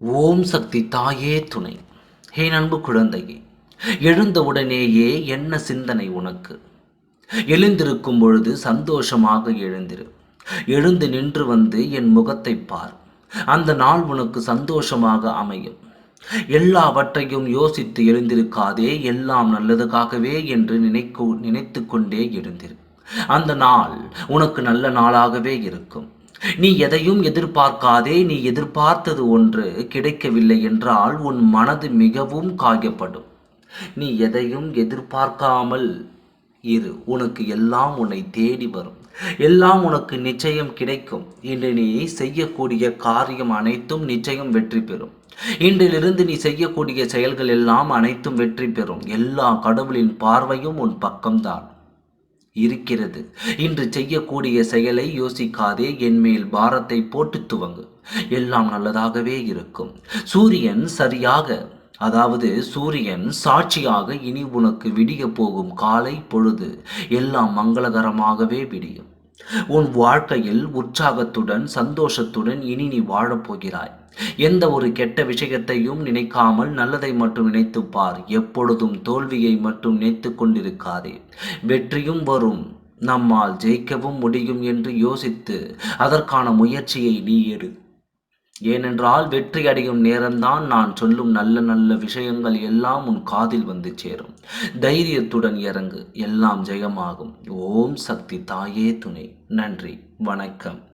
ஓம் சக்தி தாயே துணை. ஹே நண்பு குழந்தையே எழுந்தவுடனேயே என்ன சிந்தனை உனக்கு? எழுந்திருக்கும் பொழுது சந்தோஷமாக எழுந்திரு. எழுந்து நின்று வந்து என் முகத்தை பார். அந்த நாள் உனக்கு சந்தோஷமாக அமையும். எல்லாவற்றையும் யோசித்து எழுந்திருக்காதே எல்லாம் நல்லதுக்காகவே என்று நினைக்கு நினைத்து கொண்டே எழுந்திரு. அந்த நாள் உனக்கு நல்ல நாளாகவே இருக்கும். நீ எதையும் எதிர்பார்க்காதே நீ எதிர்பார்த்தது ஒன்று கிடைக்கவில்லை என்றால் உன் மனது மிகவும் காயப்படும். நீ எதையும் எதிர்பார்க்காமல் இரு உனக்கு எல்லாம் உன்னை தேடி வரும். எல்லாம் உனக்கு நிச்சயம் கிடைக்கும். இன்று நீ செய்யக்கூடிய காரியம் அனைத்தும் நிச்சயம் வெற்றி பெறும். இன்றிலிருந்து நீ செய்யக்கூடிய செயல்கள் எல்லாம் அனைத்தும் வெற்றி பெறும். எல்லா கடவுளின் பார்வையும் உன் பக்கம்தான். இருக்கிறது. இன்று செய்யக்கூடிய செயலை யோசிக்காதே என்மேல் பாரத்தை போட்டு துவங்கு. எல்லாம் நல்லதாகவே இருக்கும். சூரியன் சரியாக அதாவது சூரியன் சாட்சியாக இனி உனக்கு விடிய போகும் காலை பொழுது எல்லாம் மங்களகரமாகவே விடியும். உன் வாழ்க்கையில் உற்சாகத்துடன் சந்தோஷத்துடன் இனி நீ வாழப்போகிறாய் எந்த ஒரு கெட்ட விஷயத்தையும் நினைக்காமல் நல்லதை மட்டும் நினைத்து பார். எப்பொழுதும் தோல்வியை மட்டும் நினைத்து கொண்டிருக்காதே. வெற்றியும் வரும். நம்மால் ஜெயிக்கவும் முடியும் என்று யோசித்து அதற்கான முயற்சியை நீ எடு. ஏனென்றால் வெற்றி அடையும் நேரம்தான் நான் சொல்லும் நல்ல நல்ல விஷயங்கள் எல்லாம் உன் காதில் வந்து சேரும். தைரியத்துடன் இறங்கு எல்லாம் ஜெயமாகும். ஓம் சக்தி தாயே துணை. நன்றி வணக்கம்.